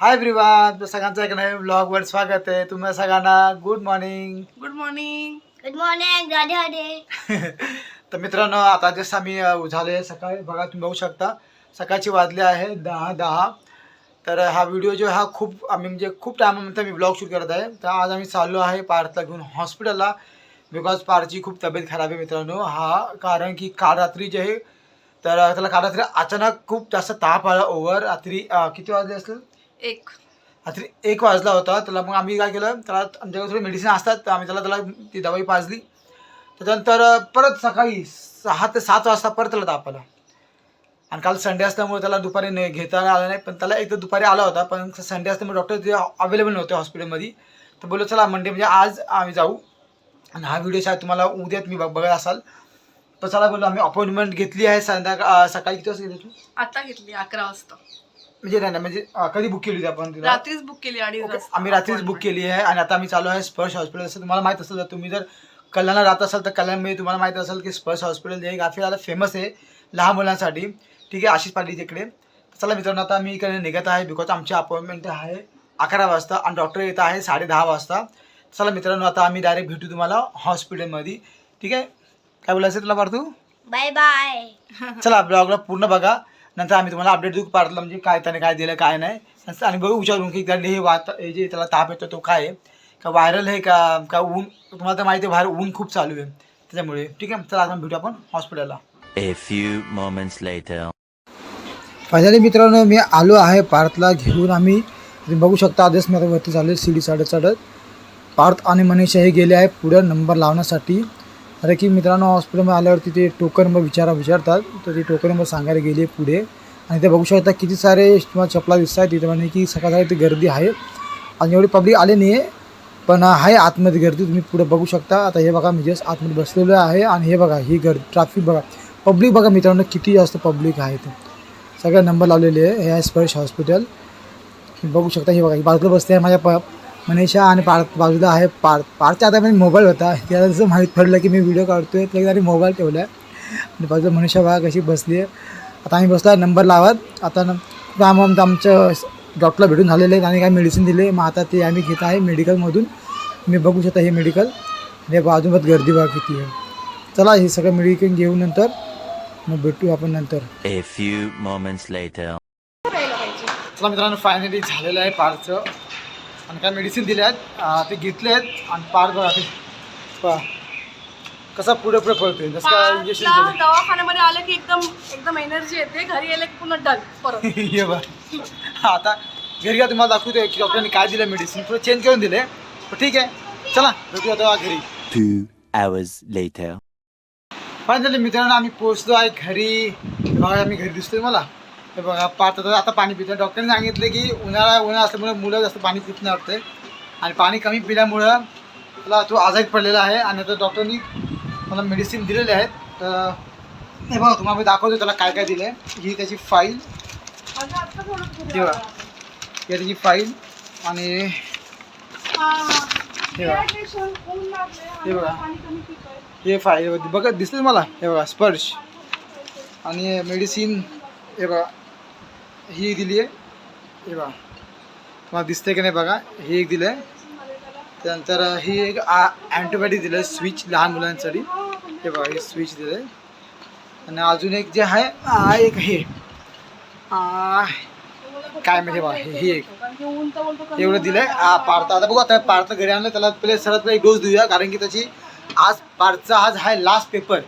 Hi everyone सगळ्यांचं एक नवीन ब्लॉगवर स्वागत आहे. तुम्हाला सगळ्यांना good morning good morning good morning Radhe Radhe. तर मित्रांनो आता जस्ट आम्ही अ, झाले सकाळी. बघा तुम्ही बघू शकता. सकाळची वाजले आहे दहा दहा. तर हा व्हिडिओ जो आहे हा खूप आम्ही म्हणजे खूप टायमानंतर मी ब्लॉग शूट करत आहे. तर आज आम्ही चाललो आहे पार्थला घेऊन हॉस्पिटलला बिकॉज पारची खूप तब्येत खराब आहे मित्रांनो. हा कारण की काल रात्री जे आहे तर त्याला काल रात्री अचानक खूप जास्त ताप आला ओव्हर रात्री किती वाजले असेल? एक. रात्री एक वाजला होता त्याला मग आम्ही काय केलं त्याला आमच्याकडे थोडी मेडिसिन असतात तर आम्ही त्याला त्याला ती दवाई पाजली. त्याच्यानंतर परत सकाळी सहा ते सात वाजता परत त्याला ताप आला आणि काल संडे असल्यामुळे त्याला दुपारी नाही घेता आला नाही पण त्याला एक तर दुपारी आला होता पण संडे असल्यामुळे डॉक्टर ते अवेलेबल नव्हते हॉस्पिटलमध्ये तर बोललो चला मंडे म्हणजे आज आम्ही जाऊ. आणि हा व्हिडिओ शायद तुम्हाला उद्यात मी बघ बघत असाल. तर चला बोललो आम्ही अपॉइंटमेंट घेतली आहे संध्याकाळ सकाळी किती वाजता घेतली आता घेतली अकरा वाजता. म्हणजे नाही नाही, म्हणजे कधी बुक केली होती आपण तिला? रात्रीच बुक केली अडीच ओके, आम्ही रात्रीच बुक केली आहे आणि आता आम्ही चालू आहे स्पर्श हॉस्पिटल. असं तुम्हाला माहीत असेल तर तुम्ही जर कल्याणला राहत असाल तर कल्याणमध्ये तुम्हाला माहीत असेल की स्पर्श हॉस्पिटल जे काफी आता फेमस आहे लहान मुलांसाठी. ठीक आहे आशिष पाटील तिकडे. तर चला मित्रांनो आता मी इकडे निघत आहे बिकॉज आमची अपॉइंटमेंट आहे अकरा वाजता आणि डॉक्टर येत आहे साडे दहा वाजता. चला मित्रांनो आता आम्ही डायरेक्ट भेटू तुम्हाला हॉस्पिटलमध्ये ठीक आहे? काय बोलायचं तुला पार्थू? बाय बाय चला ब्लॉगला पूर्ण बघा. नंतर आम्ही तुम्हाला अपडेट देऊ पार्थला म्हणजे काय त्याने काय दिलं काय नाही. नंतर आणि बघू विचारून की त्याने हे वात हे जे त्याला ताप येतो तो काय आहे. का व्हायरल आहे का का ऊन तुम्हाला तर माहिती आहे बाहेर ऊन खूप चालू आहे. त्याच्यामुळे ठीक आहे? चला आता भेटू आपण हॉस्पिटलला A few moments later. Finally मित्रांनो मी आलो आहे पार्थला घेऊन. आम्ही तुम्ही बघू शकता आधीच मी आता वरती चालू आहे सीडी. चढत चढत पार्थ आणि मनीषा हे गेले आहे पुढे नंबर लावण्यासाठी. अरे की मित्रांनो हॉस्पिटलमध्ये आल्यावरती ते टोकन नंबर विचारा विचारतात. तर ते टोकन नंबर सांगायला गेले पुढे. आणि ते बघू शकता किती सारे किंवा चपला दिसत आहेत. तिथे म्हणजे की सकाळ सकाळी ती गर्दी आहे. आणि एवढी पब्लिक आले नाही आहे पण आहे आतमध्ये गर्दी. तुम्ही पुढे बघू शकता. आता हे बघा मी जस्ट आतमध्ये बसलेलो आहे. आणि हे बघा ही गर्दी ट्रॅफिक बघा. पब्लिक बघा मित्रांनो किती जास्त पब्लिक आहे ते सगळे नंबर लावलेले आहे. हे आहे स्पर्श हॉस्पिटल बघू शकता हे बघा ही बाजूला बसते आहे माझ्या प मनीषा आणि पार्थ बाजूला आहे पार्थ पार्थच्या आता म्हणजे मोबाईल होता. त्याला जसं माहीत पडलं की मी व्हिडिओ काढतोय तर त्याने मोबाईल ठेवला आहे आणि बाजूला मनीषा बघा कशी बसली आहे आता आम्ही बसला नंबर लावत. आता आम आमचं डॉक्टरला भेटून झालेले आहेत आणि काय मेडिसिन दिले. मग आता ते आम्ही घेत आहे मेडिकलमधून मी बघू शकता हे मेडिकल हे बाजूमध्ये गर्दी बघा किती आहे. चला हे सगळं मेडिकल घेऊन नंतर. मग भेटू आपण नंतर. चला मित्रांनो फायनली झालेलं आहे पारचं. आणि काय मेडिसिन दिले आहेत? ते घेतले आहेत आणि पार बघा ते पहा. कसा पुढे पुढे पळतोय? जसं काय इंजेक्शन पाचला दवाखान्यामध्ये आलं की एकदम एकदम एनर्जी येते. घरी आलं की पुन्हा डल परत. हे बघ आता घरी का तुम्हाला दाखवतोय की डॉक्टरांनी काय दिलं मेडिसिन पुढे चेंज करून दिले पण ठीक आहे. चला भेटूया आता घरी. Two hours later. फायनली मित्रांनो आम्ही पोहोचलो आहे घरी. बघा आम्ही घरी दिसतोय मला. हे बघा पाहत आता आता पाणी पितो डॉक्टरने सांगितले की उन्हाळा उन्हाळा असल्यामुळे मुलं जास्त पाणी पित नाही वाटते आणि पाणी कमी पिल्यामुळं त्याला तो आजारी पडलेला आहे. आणि आता डॉक्टरनी मला मेडिसिन दिलेले आहेत. तर हे बघा तुम्हाला मी दाखवतो त्याला काय काय दिलं आहे ही त्याची फाईल ठेवा ही त्याची फाईल आणि हे बघा. हे बघा. हे फाईल बघा दिसते मला. हे बघा स्पर्श. आणि मेडिसिन हे बघा. ही दिली आहे. हे बघा. तुम्हाला दिसते की नाही बघा? ही एक दिलं आहे त्यानंतर ही एक अँटीबायोटिक दिलं आहे स्विच लहान मुलांसाठी. हे बघा हे स्विच दिलं आहे आणि अजून एक जे आहे एक हे. काय म्हणजे बा हे ही एक. एवढं दिलंय. आहे पार्थ आता बघू आता पार्थ घरी आणलं त्याला पहिले सर्वात पहिले एक डोस देऊया कारण की त्याची आज पार्थचा आज आहे लास्ट पेपर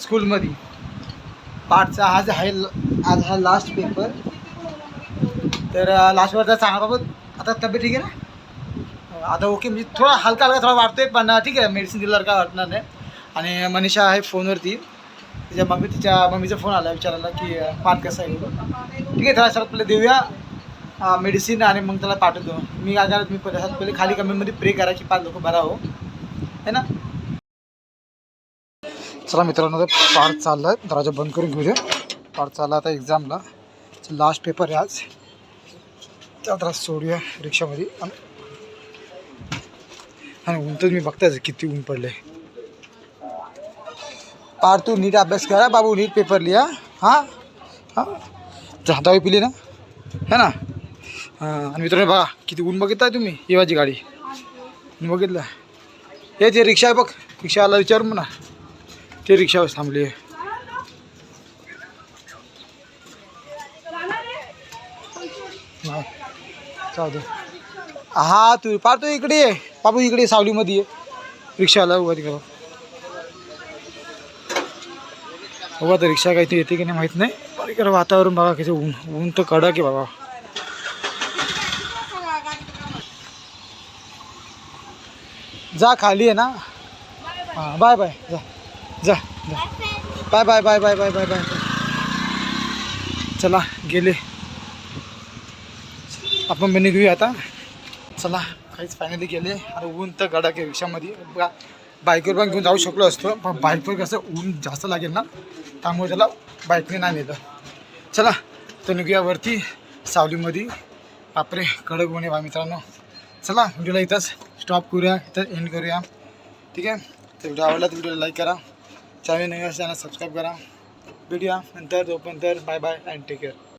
स्कूलमध्ये पार्थचा आज आहे आज हा लास्ट पेपर तर लास्ट पेपरचा सांगा बाबत आता तब्येत ठीक आहे ना? आता ओके म्हणजे थोडा हलका हलका थोडा वाटतोय पण ठीक आहे मेडिसिन दिल्यावर काय वाटणार नाही. आणि मनीषा आहे फोनवरती. तिच्या मम्मी तिच्या मम्मीचा फोन आला विचारायला की पाठ कसं आहे ठीक आहे त्याला सर्वात पहिले देऊया मेडिसिन आणि मग त्याला पाठवतो मी काय करत मी पहिले पहिले खाली कमेंटमध्ये प्रे करा की पाच लोक बरा हो. है ना? चला मित्रांनो तर पार्ट चालला आहे. दरवाजा बंद करून घेऊया. पार्ट चालला आता एक्झामला लास्ट पेपर आहे आज. त्या त्रास सोडूया रिक्षामध्ये. आणि आणि ऊन तर मी बघतायच किती ऊन पडले पार तू नीट अभ्यास करा बाबू नीट पेपर लिहा. हां? हां? दहावी पिली ना? है ना? आणि मित्रांनो बघा किती ऊन बघितलं तुम्ही येवाची गाडी. बघितलं? हे ते रिक्षा आहे बघ रिक्षावाला विचारून म्हणा. ते रिक्षावर थांबली आहे नाही जाऊ दे हा तू पार तू इकडे ये. बाबू इकडे सावलीमध्ये ये. रिक्षाला उभा तिकडं बघा. तर रिक्षा काहीतरी येते की नाही माहीत नाही. पण इकडं वातावरण बघा कसं ऊन ऊन तर कडक आहे बाबा. जा खाली आहे ना. हां बाय बाय जा. जा जा. Bye bye bye bye bye bye bye. चला गेले. आपण पण निघूया आता. चला काहीच फायनली गेले. आणि ऊन तर गडक आहे रिक्षामध्ये बा बाईकवर पण घेऊन जाऊ शकलो असतो पण बाईकवर कसं ऊन जास्त लागेल ना त्यामुळे त्याला बाईकने नाही नेलं. चला तर निघूया वरती सावलीमध्ये. बापरे कडक होणे बा मित्रांनो. चला व्हिडिओला इथंच स्टॉप करूया इथं एंड करूया. ठीक आहे? तर व्हिडिओ आवडला तर व्हिडिओला लाईक करा. चॅनल नवीन चॅनल सबस्क्राईब करा. भेटूया नंतर जोपर्यंत bye bye and take care